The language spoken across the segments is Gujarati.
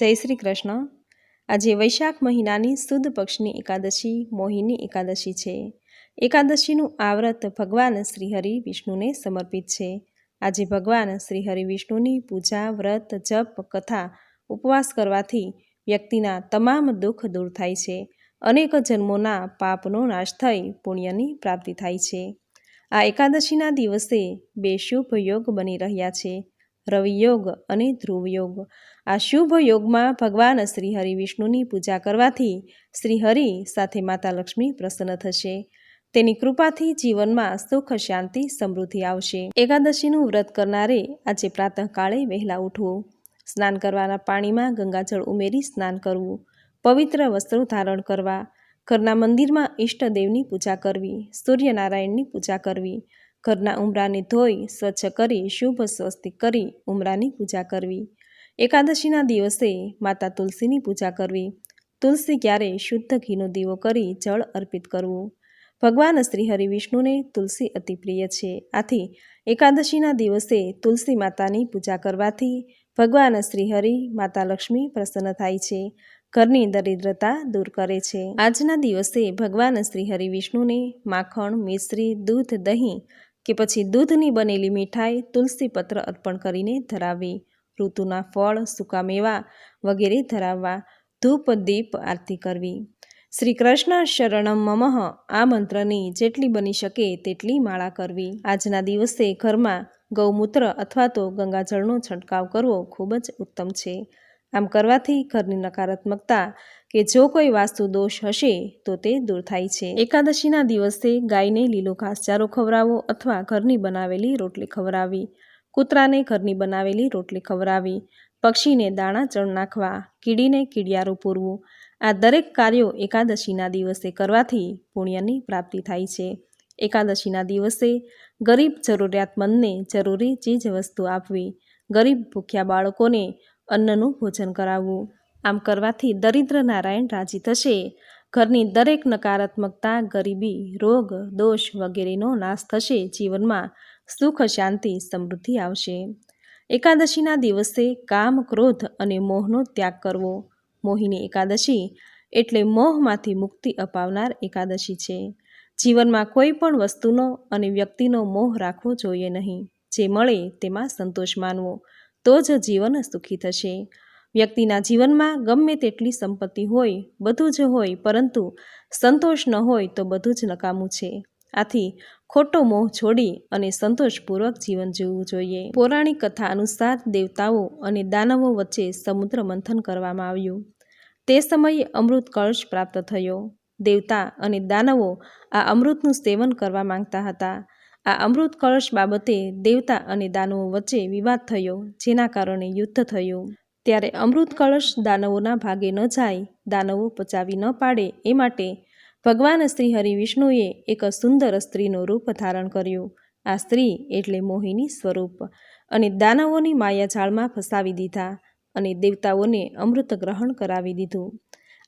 જય શ્રી કૃષ્ણ. આજે વૈશાખ મહિનાની સુદ પક્ષની એકાદશી, મોહિની એકાદશી છે. એકાદશીનું આ વ્રત ભગવાન શ્રીહરિ વિષ્ણુને સમર્પિત છે. આજે ભગવાન શ્રીહરિ વિષ્ણુની પૂજા, વ્રત, જપ, કથા, ઉપવાસ કરવાથી વ્યક્તિના તમામ દુઃખ દૂર થાય છે. અનેક જન્મોના પાપનો નાશ થઈ પુણ્યની પ્રાપ્તિ થાય છે. આ એકાદશીના દિવસે બે શુભ યોગ બની રહ્યા છે. રવિ યોગ અને ધ્રુવ યોગ આ શુભ યોગમાં ભગવાન શ્રી હરિ વિષ્ણુની પૂજા કરવાથી શ્રી હરિ સાથે માતા લક્ષ્મી પ્રસન્ન થશે. તેની કૃપાથી જીવનમાં સુખ, શાંતિ, સમૃદ્ધિ આવશે. એકાદશીનું વ્રત કરનારે આજે પ્રાતઃકાળે વહેલા ઉઠવું. સ્નાન કરવાના પાણીમાં ગંગાજળ ઉમેરી સ્નાન કરવું. પવિત્ર વસ્ત્રો ધારણ કરવા. ઘરના મંદિરમાં ઈષ્ટદેવની પૂજા કરવી. સૂર્યનારાયણની પૂજા કરવી. ઘરના ઉમરાને ધોઈ, સ્વચ્છ કરી, શુભ સ્વસ્તિક કરી ઉમરાની પૂજા કરવી. એકાદશીના દિવસે માતા તુલસીની પૂજા કરવી. તુલસી ક્યારે શુદ્ધ ઘીનો દીવો કરી જળ અર્પિત કરવું. ભગવાન શ્રી હરિ તુલસી અતિ પ્રિય છે. આથી એકાદશીના દિવસે તુલસી માતાની પૂજા કરવાથી ભગવાન શ્રી હરિ માતા લક્ષ્મી પ્રસન્ન થાય છે. ઘરની દરિદ્રતા દૂર કરે છે. આજના દિવસે ભગવાન શ્રી હરિ વિષ્ણુને માખણ, મિશ્રી, દૂધ, દહીં કે પછી દૂધની બનેલી મીઠાઈ તુલસી પત્ર અર્પણ કરીને ધરાવવી ઋતુના ફળ, સૂકા મેવા વગેરે ધરાવવા, ધૂપ, દીપ આરતી કરવી. શ્રી કૃષ્ણ શરણમ મમઃ, આ મંત્રની જેટલી બની શકે તેટલી માળા કરવી. આજના દિવસે ઘરમાં ગૌમૂત્ર અથવા તો ગંગાજળનો છંટકાવ કરવો ખૂબ જ ઉત્તમ છે. આમ કરવાથી ઘરની નકારાત્મકતા કે જો કોઈ વાસ્તુ દોષ હશે, તો તે દૂર થાય છે. એકાદશીના દિવસે ગાયને લીલો ઘાસચારો ખવડાવો અથવા ઘરની બનાવેલી રોટલી ખવડાવી. કૂતરાને ઘરની બનાવેલી રોટલી ખવડાવી. પક્ષીને દાણા ચણ નાખવા. કીડીને કીડિયારું પૂરવું. આ દરેક કાર્યો એકાદશીના દિવસે કરવાથી પુણ્યની પ્રાપ્તિ થાય છે. એકાદશીના દિવસે ગરીબ જરૂરિયાતમંદને જરૂરી ચીજ વસ્તુ આપવી. ગરીબ ભૂખ્યા બાળકોને અન્નનું ભોજન કરાવવું. આમ કરવાથી દરિદ્ર નારાયણ રાજી થશે. ઘરની દરેક નકારાત્મકતા, ગરીબી, રોગ, દોષ વગેરેનો નાશ થશે જીવનમાં. સુખ, શાંતિ, સમૃદ્ધિ આવશે. એકાદશીના દિવસે કામ, ક્રોધ અને મોહનો ત્યાગ કરવો. મોહિની એકાદશી એટલે મોહમાંથી મુક્તિ અપાવનાર એકાદશી છે. જીવનમાં કોઈ પણ વસ્તુનો અને વ્યક્તિનો મોહ રાખવો જોઈએ નહીં. જે મળે તેમાં સંતોષ માનવો. તો જ જીવન સુખી થશે. વ્યક્તિના જીવનમાં ગમે તેટલી સંપત્તિ હોય, બધું જ હોય, પરંતુ સંતોષ ન હોય તો બધું જ નકામું છે. આથી ખોટો મોહ છોડી અને સંતોષપૂર્વક જીવન જીવવું જોઈએ. પૌરાણિક કથા અનુસાર દેવતાઓ અને દાનવો વચ્ચે સમુદ્ર મંથન કરવામાં આવ્યું. તે સમયે અમૃત કળશ પ્રાપ્ત થયો. દેવતા અને દાનવો આ અમૃતનું સેવન કરવા માંગતા હતા. આ અમૃત કળશ બાબતે દેવતા અને દાનવો વચ્ચે વિવાદ થયો, જેના કારણે યુદ્ધ થયું. ત્યારે અમૃત કળશ દાનવોના ભાગે ન જાય, દાનવો પચાવી ન પાડે, એ માટે ભગવાન શ્રી હરિ વિષ્ણુએ એક સુંદર સ્ત્રીનું રૂપ ધારણ કર્યું. આ સ્ત્રી એટલે મોહિની સ્વરૂપ અને દાનવોની માયાજાળમાં ફસાવી દીધા અને દેવતાઓને અમૃત ગ્રહણ કરાવી દીધું.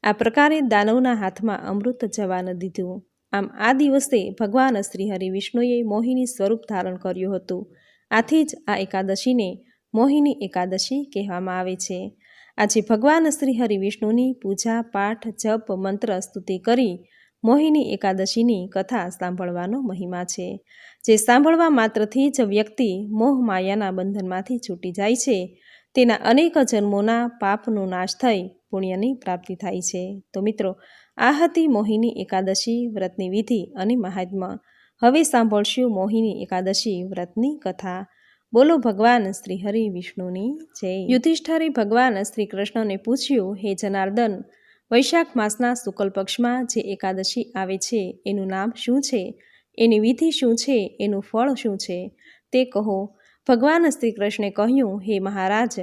આ પ્રકારે દાનવના હાથમાં અમૃત જવા ન દીધું. આમ આ દિવસે ભગવાન શ્રી હરિ વિષ્ણુએ મોહિની સ્વરૂપ ધારણ કર્યું હતું. આથી જ આ એકાદશીને મોહિની એકાદશી કહેવામાં આવે છે. આજે ભગવાન શ્રી હરિ વિષ્ણુની પૂજા, પાઠ, જપ, મંત્ર, સ્તુતિ કરી મોહિની એકાદશીની કથા સાંભળવાનો મહિમા છે. જે સાંભળવા માત્રથી જ વ્યક્તિ મોહ માયાના બંધનમાંથી છૂટી જાય છે. તેના અનેક જન્મોના પાપનો નાશ થઈ પુણ્યની પ્રાપ્તિ થાય છે. તો મિત્રો આ હતી મોહિની એકાદશી વ્રતની વિધિ અને મહાત્મા. હવે સાંભળશું મોહિની એકાદશી વ્રતની કથા. બોલો ભગવાન શ્રી હરિ વિષ્ણુની જય. યુધિષ્ઠરે ભગવાન શ્રી કૃષ્ણને પૂછ્યું, હે જનાર્દન, વૈશાખ માસના શુકલ પક્ષમાં જે એકાદશી આવે છે, એનું નામ શું છે? એની વિધિ શું છે? એનું ફળ શું છે? તે કહો. ભગવાન શ્રી કૃષ્ણે કહ્યું, હે મહારાજ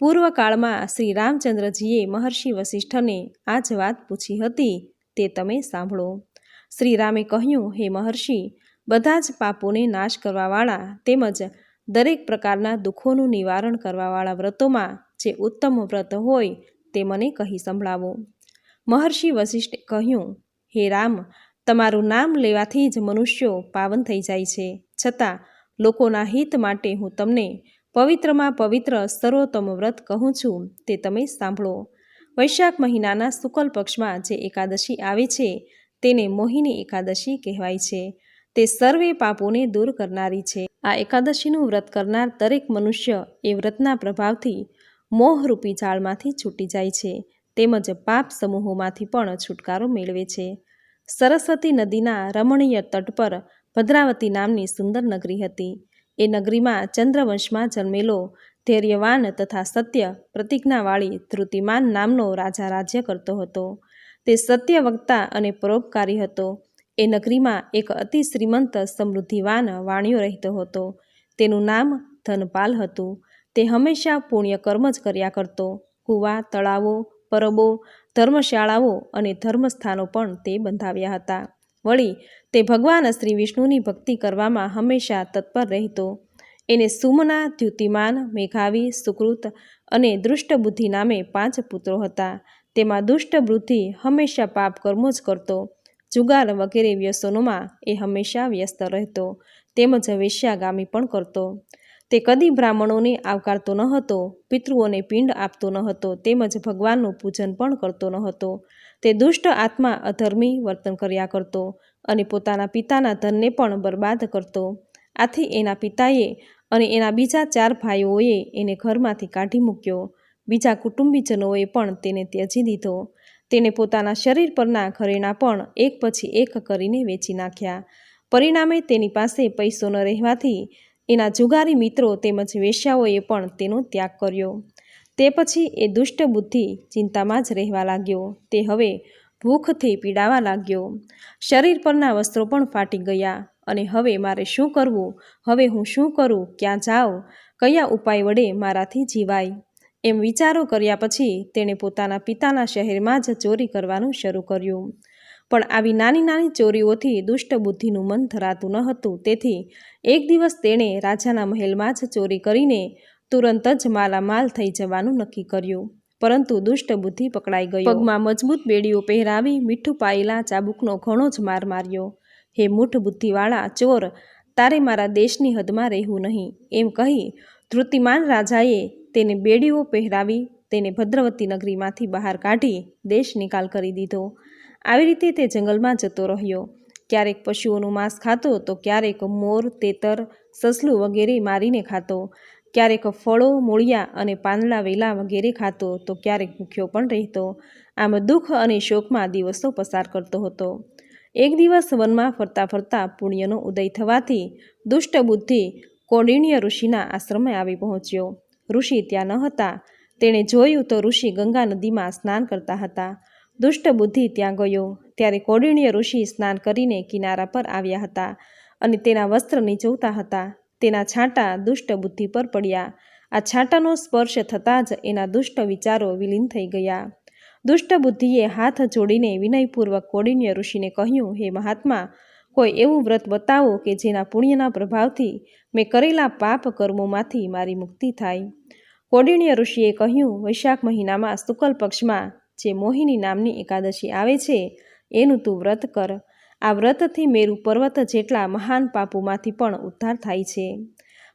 પૂર્વકાળમાં શ્રી રામચંદ્રજીએ મહર્ષિ વસિષ્ઠને આ જ વાત પૂછી હતી, તે તમે સાંભળો. શ્રી રામે કહ્યું, હે મહર્ષિ, બધા જ પાપોને નાશ કરવાવાળા તેમજ દરેક પ્રકારના દુઃખોનું નિવારણ કરવાવાળા વ્રતોમાં જે ઉત્તમ વ્રત હોય તે મને કહી સંભળાવો. મહર્ષિ વસિષ્ઠે કહ્યું, હે રામ, તમારું નામ લેવાથી જ મનુષ્યો પાવન થઈ જાય છે. છતાં, લોકોના હિત માટે હું તમને પવિત્રમાં પવિત્ર સર્વોત્તમ વ્રત કહું છું તે તમે સાંભળો. વૈશાખ મહિનાના શુકલ પક્ષમાં જે એકાદશી આવે છે, તેને મોહિની એકાદશી કહેવાય છે. તે સર્વે પાપોને દૂર કરનારી છે. આ એકાદશીનું વ્રત કરનાર દરેક મનુષ્ય એ વ્રતના પ્રભાવથી મોહરૂપી જાળમાંથી છૂટી જાય છે, તેમજ પાપ સમૂહોમાંથી પણ છુટકારો મેળવે છે. સરસ્વતી નદીના રમણીય તટ પર ભદ્રાવતી નામની સુંદર નગરી હતી. એ નગરીમાં ચંદ્રવંશમાં જન્મેલો ધૈર્યવાન તથા સત્ય પ્રતિજ્ઞાવાળી ધૃતિમાન નામનો રાજા રાજ્ય કરતો હતો. તે સત્ય વક્તા અને પરોપકારી હતો. એ નગરીમાં એક અતિ શ્રીમંત સમૃદ્ધિવાન વાણિયો રહેતો હતો. તેનું નામ ધનપાલ હતું. તે હંમેશા પુણ્ય કર્મ જ કર્યા કરતો. કૂવા, તળાવો, પરબો, ધર્મશાળાઓ અને ધર્મસ્થાનો પણ તે બંધાવ્યા હતા. વળી તે ભગવાન શ્રી વિષ્ણુની ભક્તિ કરવામાં હંમેશા તત્પર રહેતો. એને સુમના દ્યુતિમાન મેઘાવી, સુકૃત અને દુષ્ટબુદ્ધિ નામે પાંચ પુત્રો હતા. તેમાં દુષ્ટ બુદ્ધિ હંમેશા પાપ કર્મો જ કરતો. જુગાર વગેરે વ્યસનોમાં એ હંમેશા વ્યસ્ત રહેતો. તેમજ વેશ્યાગામી પણ કરતો. તે કદી બ્રાહ્મણોને આવકારતો ન હતો, પિતૃઓને પિંડ આપતો ન હતો, તેમજ ભગવાનનું પૂજન પણ કરતો ન હતો. તે દુષ્ટ આત્મા અધર્મી વર્તન કર્યા કરતો અને પોતાના પિતાના ધનને પણ બરબાદ કરતો. આથી એના પિતાએ અને એના બીજા ચાર ભાઈઓએ એને ઘરમાંથી કાઢી મૂક્યો. બીજા કુટુંબીજનોએ પણ તેને ત્યજી દીધો. તેને પોતાના શરીર પરના ઘરેણા પણ એક પછી એક કરીને વેચી નાખ્યા. પરિણામે તેની પાસે પૈસો ન રહેવાથી એના જુગારી મિત્રો તેમજ વેશ્યાઓએ પણ તેનો ત્યાગ કર્યો. તે પછી એ દુષ્ટ બુદ્ધિ ચિંતામાં જ રહેવા લાગ્યો. તે હવે ભૂખથી પીડાવા લાગ્યો. શરીર પરના વસ્ત્રો પણ ફાટી ગયા અને હવે મારે શું કરવું? હવે હું શું કરું? ક્યાં જાઉં? કયા ઉપાય વડે મારાથી જીવાય? એમ વિચારો કર્યા પછી તેણે પોતાના પિતાના શહેરમાં જ ચોરી કરવાનું શરૂ કર્યું. પણ આવી નાની નાની ચોરીઓથી દુષ્ટ બુદ્ધિનું મન ધરાતું ન હતું. તેથી એક દિવસ તેણે રાજાના મહેલમાં જ ચોરી કરીને તુરંત જ માલામાલ થઈ જવાનું નક્કી કર્યું. પરંતુ દુષ્ટ બુદ્ધિ પકડાઈ ગયો. પગમાં મજબૂત બેડીઓ પહેરાવી મીઠું પાયેલા ચાબુકનો ઘણો જ માર માર્યો. હે મૂઠ બુદ્ધિવાળા, ચોર, તારે મારા દેશની હદમાં રહેવું નહીં એમ કહી ધૃતિમાન રાજાએ તેને બેડીઓ પહેરાવી તેને ભદ્રવતી નગરીમાંથી બહાર કાઢી દેશ નિકાલ કરી દીધો. આવી રીતે તે જંગલમાં જતો રહ્યો. ક્યારેક પશુઓનું માંસ ખાતો, તો ક્યારેક મોર, તેતર, સસલું વગેરે મારીને ખાતો. ક્યારેક ફળો, મૂળિયા અને પાંદડા, વેલા વગેરે ખાતો, તો ક્યારેક ભૂખ્યો પણ રહેતો. આમ દુઃખ અને શોકમાં દિવસો પસાર કરતો હતો. એક દિવસ વનમાં ફરતા ફરતા પુણ્યનો ઉદય થવાથી દુષ્ટ બુદ્ધિ કૌંડિન્ય ઋષિના આશ્રમે આવી પહોંચ્યો. ઋષિ ત્યાં ન હતા. તેણે જોયું તો ઋષિ ગંગા નદીમાં સ્નાન કરતા હતા. દુષ્ટ બુદ્ધિ ત્યાં ગયો. ત્યારે કોડિણ્ય ઋષિ સ્નાન કરીને કિનારા પર આવ્યા હતા અને તેના વસ્ત્ર નીચવતા હતા. તેના છાંટા દુષ્ટ બુદ્ધિ પર પડ્યા. આ છાંટાનો સ્પર્શ થતાં જ એના દુષ્ટ વિચારો વિલીન થઈ ગયા. દુષ્ટ બુદ્ધિએ હાથ જોડીને વિનયપૂર્વક કોડિણ્ય ઋષિને કહ્યું, હે મહાત્મા, કોઈ એવું વ્રત બતાવો કે જેના પુણ્યના પ્રભાવથી મેં કરેલા પાપ કર્મોમાંથી મારી મુક્તિ થાય. કોડિણ્ય ઋષિએ કહ્યું, વૈશાખ મહિનામાં શુકલ પક્ષમાં જે મોહિની નામની એકાદશી આવે છે, એનું તું વ્રત કર. આ વ્રતથી મેરુ પર્વત જેટલા મહાન પાપોમાંથી પણ ઉદ્ધાર થાય છે.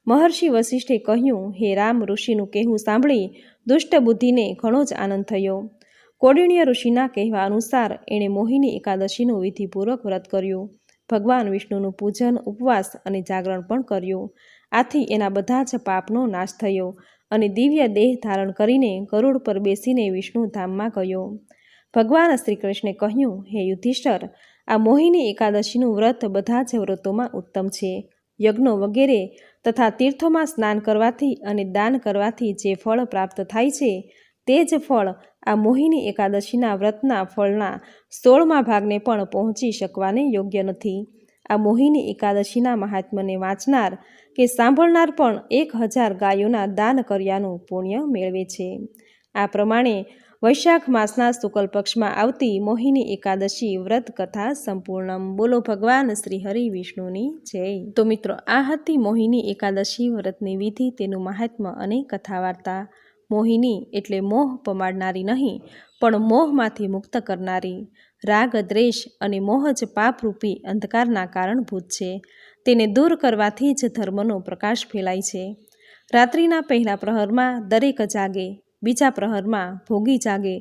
મહર્ષિ વશિષ્ઠે કહ્યું, હે રામ, ઋષિનું કહેવું સાંભળી દુષ્ટ બુદ્ધિને ઘણો જ આનંદ થયો. કોડિણ્ય ઋષિના કહેવા અનુસાર એણે મોહિની એકાદશીનું વિધિપૂર્વક વ્રત કર્યું. ભગવાન વિષ્ણુનું પૂજન, ઉપવાસ અને જાગરણ પણ કર્યું. આથી એના બધા જ પાપનો નાશ થયો. અને દિવ્ય દેહ ધારણ કરીને ગરુડ પર બેસીને વિષ્ણુ ધામમાં ગયો. ભગવાન શ્રી કૃષ્ણે કહ્યું, હે યુધિષ્ઠર, આ મોહિની એકાદશીનું વ્રત બધા જ વ્રતોમાં ઉત્તમ છે. યજ્ઞો વગેરે તથા તીર્થોમાં સ્નાન કરવાથી અને દાન કરવાથી જે ફળ પ્રાપ્ત થાય છે, તે જ ફળ આ મોહિની એકાદશીના વ્રતના ફળના સોળમા ભાગને પણ પહોંચી શકવાને યોગ્ય નથી. આ મોહિની એકાદશીના મહાત્મને વાંચનાર કે સાંભળનાર પણ એક હજાર ગાયોના દાન કર્યાનું પુણ્ય મેળવે છે. આ પ્રમાણે વૈશાખ માસના શુકલ પક્ષમાં આવતી મોહિની એકાદશી વ્રત કથા સંપૂર્ણમ. બોલો ભગવાન શ્રી હરિ વિષ્ણુની જય. તો મિત્રો, આ હતી મોહિની એકાદશી વ્રતની વિધિ, તેનું મહાત્મ્ય અને કથા વાર્તા મોહિની એટલે મોહ પમાડનારી નહીં, પણ મોહમાંથી મુક્ત કરનારી. રાગ, દ્વેષ અને મોહ જ પાપરૂપી અંધકારના કારણભૂત છે. તેને દૂર કરવાથી જ ધર્મનો પ્રકાશ ફેલાય છે. રાત્રિના પહેલા પ્રહરમાં દરેક જાગે, બીજા પ્રહરમાં ભોગી જાગે,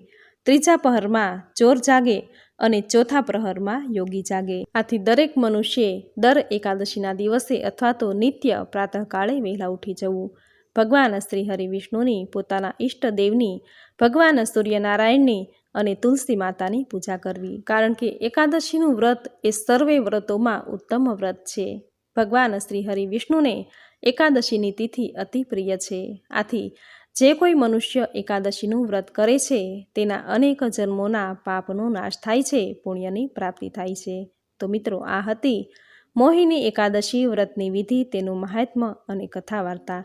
ત્રીજા પ્રહરમાં ચોર જાગે અને ચોથા પ્રહરમાં યોગી જાગે. આથી દરેક મનુષ્યે દર એકાદશીના દિવસે અથવા તો નિત્ય પ્રાતઃકાળે વહેલા ઉઠી જવું. ભગવાન શ્રી હરિ વિષ્ણુની, પોતાના ઈષ્ટદેવની ભગવાન સૂર્યનારાયણની અને તુલસી માતાની પૂજા કરવી. કારણ કે એકાદશીનું વ્રત એ સર્વે વ્રતોમાં ઉત્તમ વ્રત છે. ભગવાન શ્રી હરિ વિષ્ણુને એકાદશીની તિથિ અતિ પ્રિય છે. આથી, જે કોઈ મનુષ્ય એકાદશીનું વ્રત કરે છે, તેના અનેક જન્મોના પાપનો નાશ થાય છે, પુણ્યની પ્રાપ્તિ થાય છે. તો મિત્રો, આ હતી મોહિની એકાદશી વ્રતની વિધિ, તેનું મહાત્મ્ય અને કથા વાર્તા